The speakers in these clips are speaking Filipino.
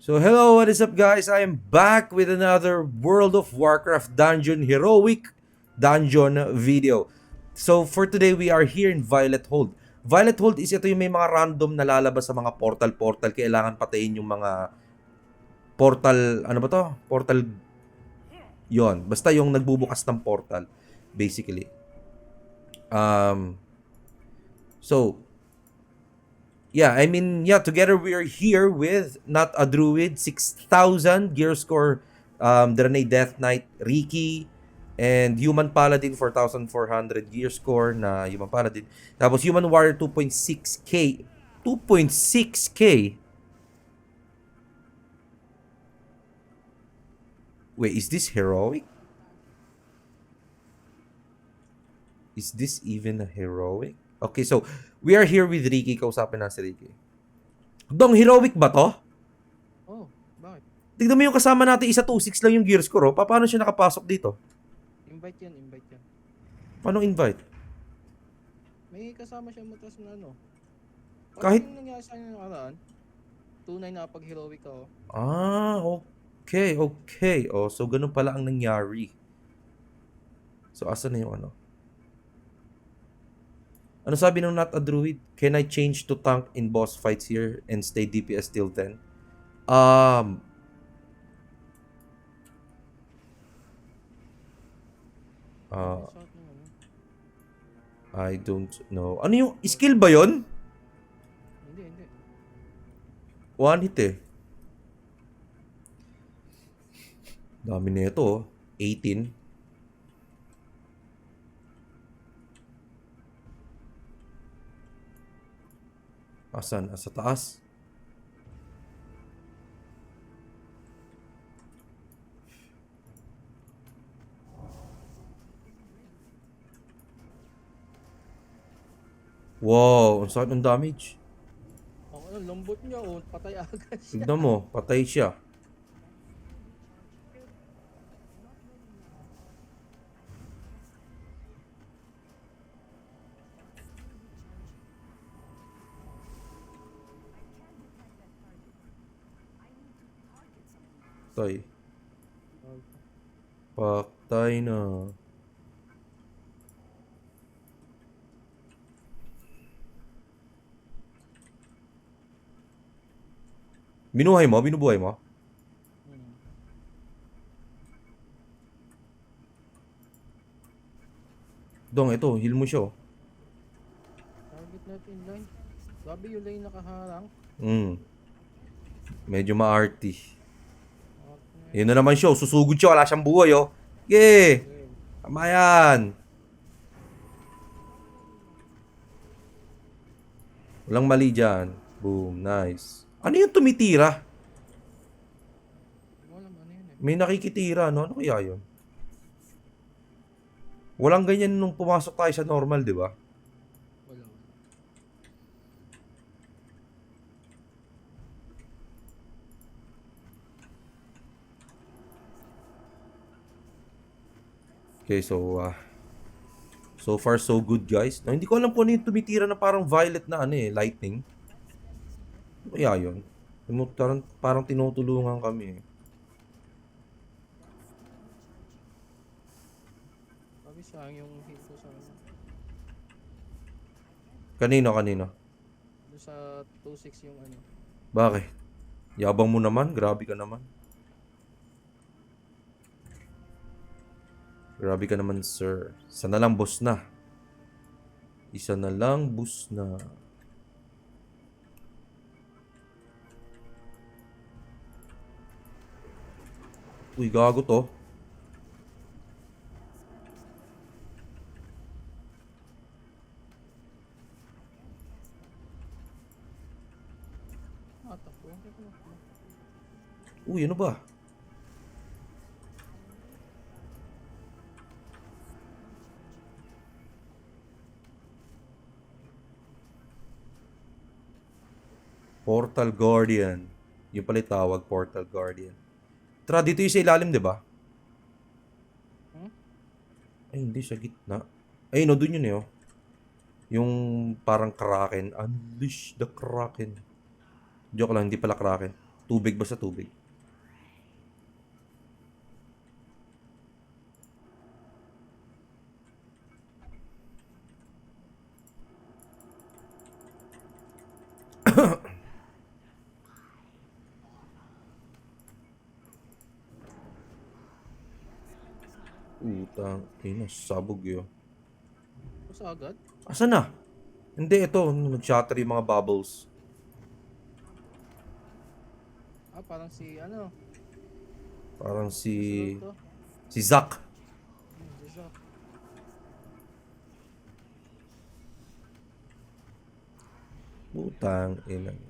So hello, what is up guys? I am back with another World of Warcraft Dungeon Heroic Dungeon video. So for today, we are here in Violet Hold. Violet Hold is ito yung may mga random na lalabas sa mga portal-portal. Kailangan patayin yung mga portal, ano ba to? Portal, yon Basta yung nagbubukas ng portal, basically. Um, so, Yeah, I mean, yeah, together we are here with not a druid, 6,000 gear score, um, Draenei Death Knight, Riki, and Human Paladin, 4,400 gear score na Human Paladin. Tapos Human Warrior, 2.6k. 2.6k? Wait, is this heroic? Is this even a heroic? Okay, so we are here with Ricky. Kausapin na si Ricky. Dong, heroic ba to? Oh, bakit? Tignan mo yung kasama natin, isa 2.6 lang yung gear score. Oh. Pa- Paano siya nakapasok dito? Invite yan, invite yan. Paano invite? May kasama siya matas na ano. Kahit- Parang yung nangyari sa akin nakaraan, tunay na pag heroic ako. Ah, okay, okay. Oh, so ganun pala ang nangyari. So, asa na yung ano? Ano sabi ng not a druid? Can I change to tank in boss fights here and stay DPS till then? Um, uh? I don't know. Ano yung skill ba yon? Hindi, hindi. One hit eh. Dami nito oh. 18. Asan? Sa taas? Wow, ang sakit ng damage. Ako ano, lambot niya, oh, patay agad siya. Tignan mo, patay siya. Patay. Patay na. Binuhay mo? Binubuhay mo? Dong, ito, heal mo siya. oh. Target natin line. Sabi yung lane nakaharang. Mm. Medyo maarty. Yun na naman siya. oh. Susugod siya. Wala siyang buhay, oh. Okay. Tama yan. Walang mali dyan. Boom. Nice. Ano yung tumitira? May nakikitira, no? Ano kaya yun? Walang ganyan nung pumasok tayo sa normal, di ba? Wala, wala. Okay, so, uh, so far so good, guys. No, hindi ko alam kung ano yung tumitira na parang violet na ano eh, lightning. Ano kaya yun? Parang, parang tinutulungan kami eh. Sabi sayang yung hit ko sa ano. Kanino, kanino? Doon sa 2-6 yung ano. Bakit? Yabang mo naman, grabe ka naman. Grabe ka naman, sir. Isa na lang, boss na. Isa na lang, boss na. Uy, gago to. Uy, ano ba? Portal Guardian. Yung pala tawag, Portal Guardian. Tara, dito yung sa ilalim, di ba? Hmm? Ay, hindi, sa gitna. Ay, no, dun yun eh, oh. Yung parang Kraken. Unleash the Kraken. Joke lang, hindi pala Kraken. Tubig ba sa tubig? Ina, sabog yun. Basta agad? Asa na? Hindi, ito. Nag-shatter yung mga bubbles. Ah, parang si ano? Parang si... Sunod to? Si Zack. Hmm, si Zack. Putang ina.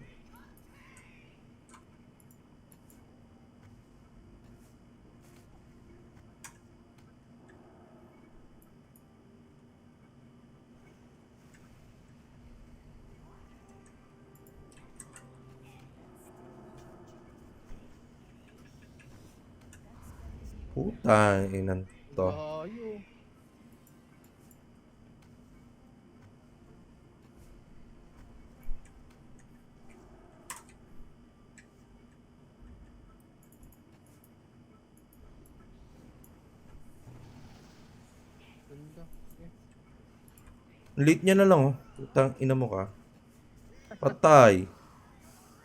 Putang ina to. Layo. Late niya na lang oh. Putang ina mo ka. Patay.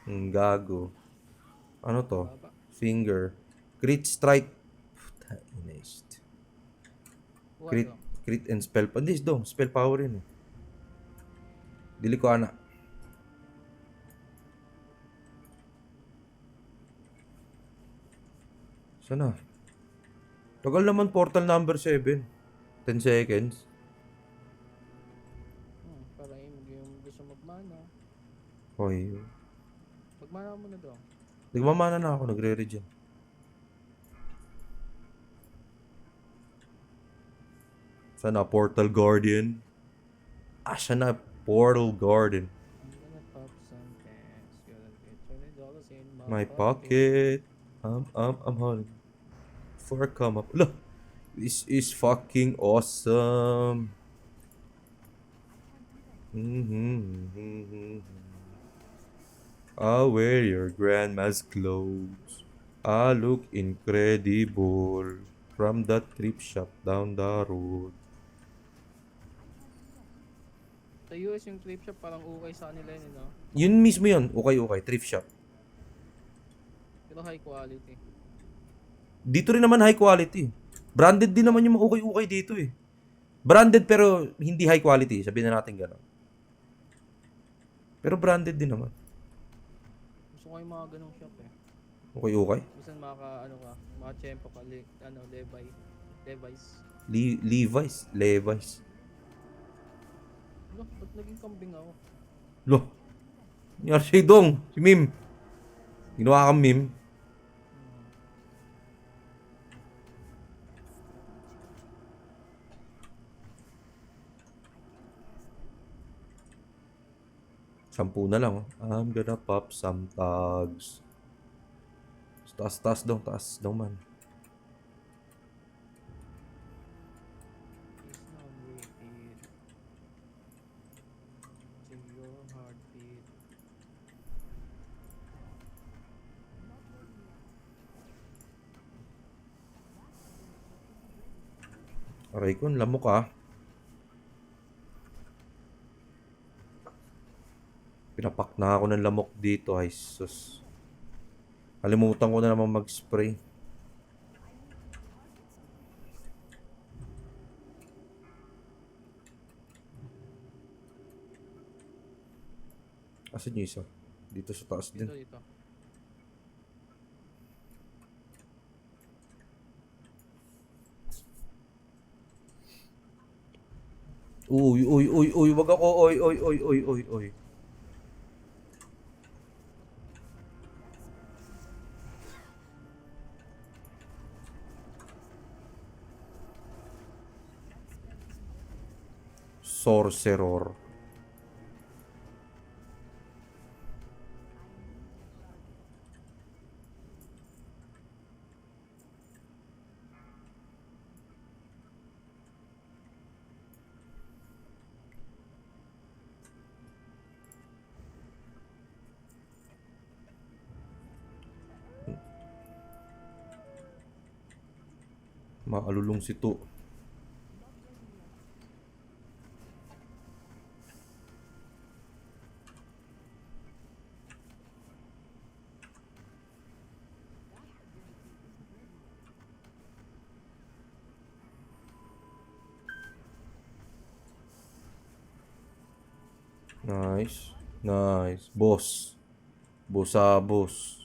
Ang gago. Ano to? Finger. Crit strike. Puta ina ist. Buhay Crit, crit and spell. Pandis do. Spell power yun eh. Dili ko ana. Sana? Tagal naman portal number 7. 10 seconds. Hmm, para yung, yung gusto magmana. Hoy. Magmana mo na daw. Nagmamana na ako. Nagre-regen. Sana Portal Guardian. Ah, siya na. Portal Guardian. I'm gonna pop some cash. Gonna get twenty dollars in My my, pocket. Um, um, I'm hungry. For a come up. Look. This is fucking awesome. Mm-hmm. I'll wear your grandma's clothes. I look incredible from that thrift shop down the road. Sa US yung clip shop parang okay sa kanila yun, no? Yun mismo yun. Okay. Thrift shop. Pero high quality. Dito rin naman high quality. Branded din naman yung mga okay-okay dito eh. Branded pero hindi high quality. Sabihin na natin gano'n. Pero branded din naman. Gusto ko yung mga ganong shop eh. Okay-okay. Minsan maka, ano ka, maka-tempo ka, li, ano, Levi, Levi's. Le- Levi's. Levi's. Ano, ba't naging kambing ako? Lo. Nangyari sa'yo dong. Si Mim. Ginawa kang Mim. Sampu na lang. Oh. I'm gonna pop some tags. Taas, taas daw. Taas daw man. Ko, ang lamok ah. Pinapak na ako ng lamok dito, ay sus. Kalimutan ko na naman mag-spray. Asan yung isa? Dito sa taas din. Dito, dito. Uy, uy, uy, uy, wag ako, oy, oy, oy, oy, oy, oy. Sorcerer. Maalulong si Tu. Nice. Nice. Boss. Boss ah, boss.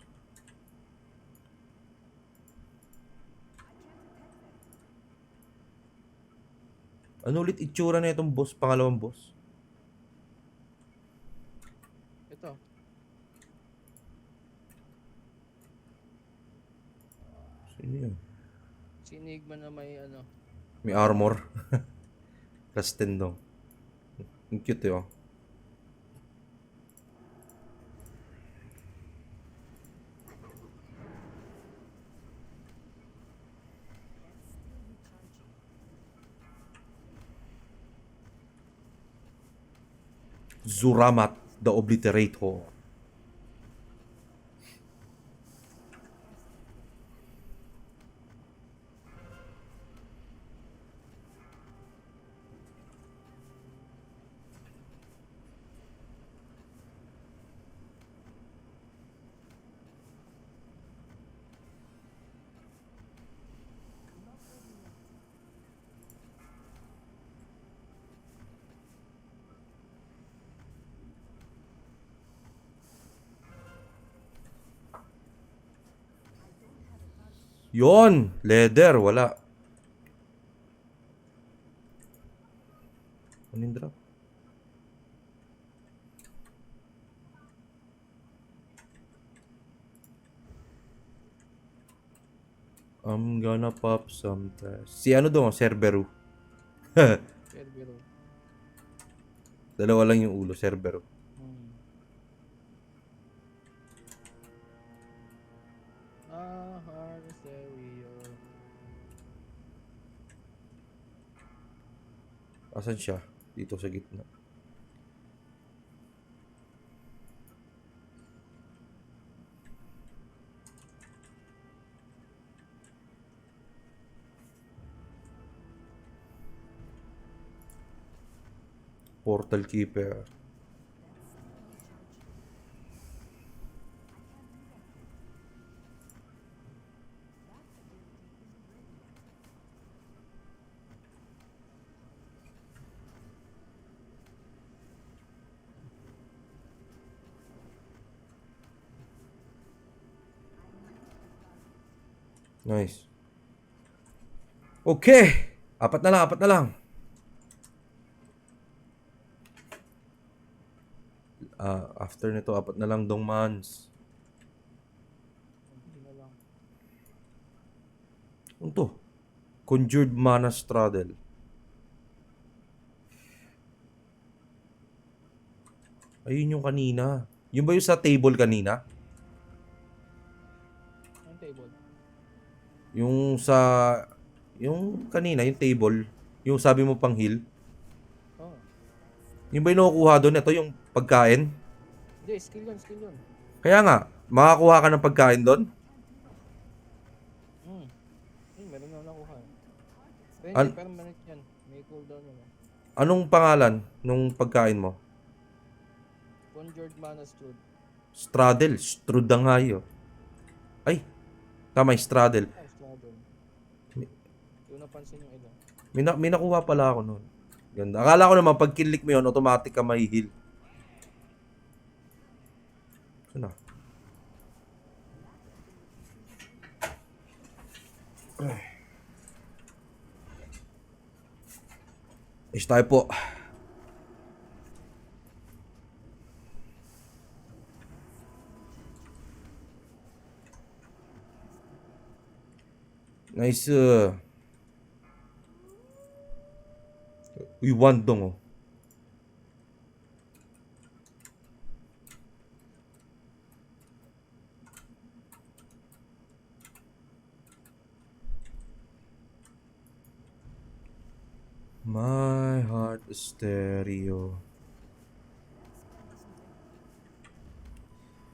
Ano ulit itsura na itong boss? Pangalawang boss? Ito. Sino yun? Si Enigma na may ano. May armor. Plus 10 daw. Ang cute eh, Zuramat the Obliterator. Yon, leather, wala. Ano yung drop? I'm gonna pop some test. Si ano daw, Cerberus. Cerbero. Dalawa lang yung ulo, Cerberus. Asan siya? Dito sa gitna. Portal Keeper. Nice. Okay. Apat na lang, apat na lang. Ah, after nito, apat na lang dong lang. Ano to? Conjured Mana Straddle. Ayun yung kanina. Yung ba yung sa table kanina? Yung sa... Yung kanina, yung table. Yung sabi mo pang heal. Oh. Yung ba yung nakukuha doon? Ito yung pagkain? Hindi, skill yun, skill yun. Kaya nga, makakuha ka ng pagkain doon? Hmm. Hmm, meron na nakuha. Pero An- hindi, permanent yan. May cooldown naman. Anong pangalan nung pagkain mo? Conjured Mana Stud. Straddle. Strud nga yun. Ay, tama Straddle. May- Yung napansin yung ilan. May, na, may nakuha pala ako noon. Ganda. Akala ko naman pag kinlik mo yun, automatic ka heal. Saan na? Is tayo po. Nice. Uh... Uy, wandong oh. My heart is stereo.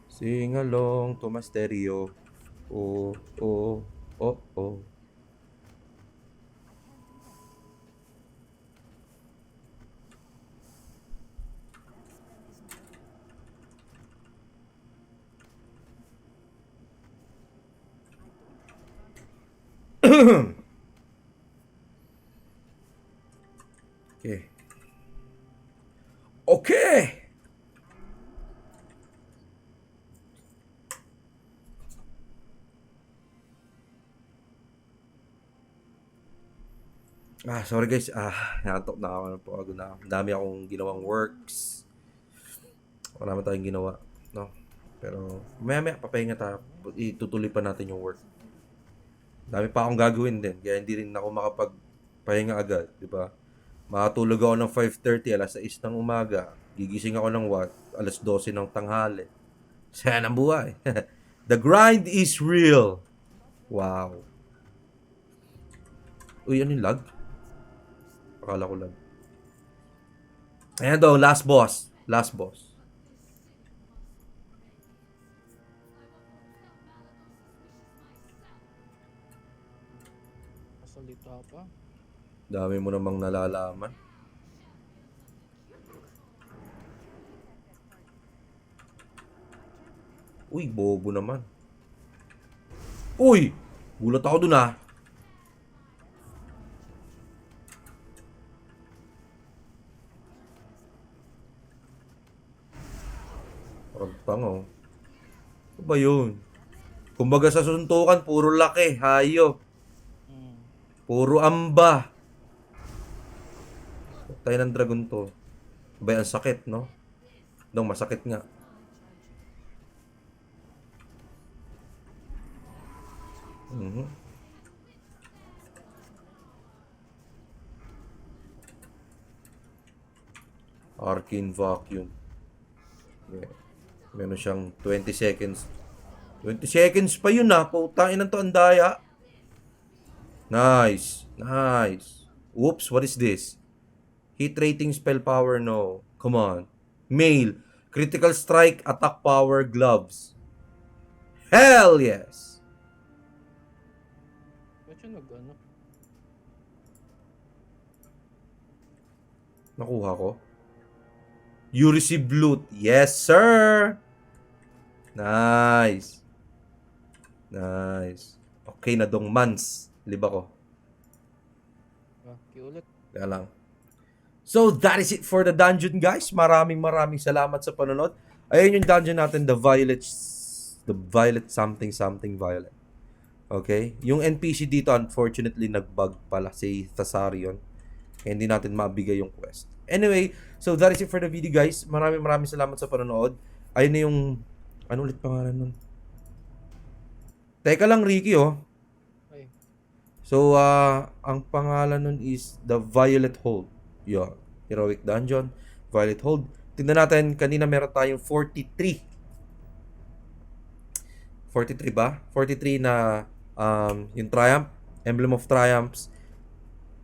Sing along to my stereo. Oh, oh, oh, oh. Okay. Okay! Ah, sorry guys. Ah, natok na ako. Napagod na ako. Ang dami akong ginawang works. Wala naman tayong ginawa. No? Pero, maya maya, papahinga tayo. Itutuloy pa natin yung work. Dami pa akong gagawin din. Kaya hindi rin ako makapagpahinga agad. Di ba? Makatulog ako ng 5.30, alas 6 ng umaga. Gigising ako ng what? Alas 12 ng tanghali. Saya ng buhay. The grind is real. Wow. Uy, ano yung lag? Akala ko lag. Ayan daw, last boss. Last boss. Kasalita pa. Dami mo namang nalalaman. Uy, bobo naman. Uy! Gulat ako dun ah. Parang tango. Ano ba yun? Kumbaga sa suntukan, puro laki, hayo. Puro amba. Tayo ng dragon to. Ba ang sakit, no? Dong, masakit nga. Mhm. Arcane Vacuum. Yeah. Meron siyang 20 seconds. 20 seconds pa yun ah. Pautangin ng to ang daya. Nice. Nice. Whoops, what is this? Hit rating, spell power, no. Come on. Mail. Critical strike, attack power, gloves. Hell yes. Ba't siya nag ano? Nakuha ko. You receive loot. Yes, sir. Nice. Nice. Okay na dong months. Liba ko. Ah, kiulit. Kaya lang. So, that is it for the dungeon, guys. Maraming maraming salamat sa panonood. Ayun yung dungeon natin, the violet, the violet something something violet. Okay? Yung NPC dito, unfortunately, nag-bug pala si Thasarion. Kaya hindi natin mabigay yung quest. Anyway, so that is it for the video, guys. Maraming maraming salamat sa panonood. Ayun na yung, ano ulit pangalan nun? Teka lang, Ricky, oh. So, ah, ang pangalan nun is The Violet Hold. Yun. Heroic Dungeon, Violet Hold. Tingnan natin, kanina meron tayong 43. 43 ba? 43 na um, yung Triumph, Emblem of Triumphs.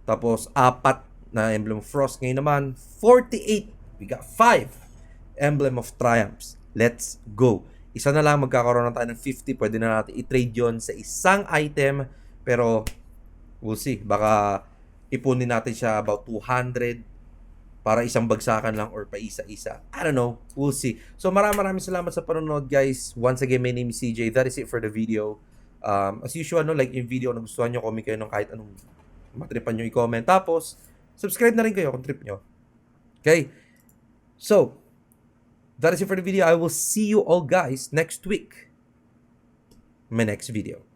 Tapos, apat na Emblem of Frost. Ngayon naman, 48. We got 5 Emblem of Triumphs. Let's go. Isa na lang, magkakaroon na tayo ng 50. Pwede na natin i-trade yon sa isang item. Pero, we'll see. Baka ipunin natin siya about 200 para isang bagsakan lang or pa isa-isa. I don't know. We'll see. So maraming maraming salamat sa panonood guys. Once again, my name is CJ. That is it for the video. Um, as usual, no, like yung video na gustuhan nyo, comment kayo ng kahit anong matripan nyo i-comment. Tapos, subscribe na rin kayo kung trip nyo. Okay? So, that is it for the video. I will see you all guys next week. My next video.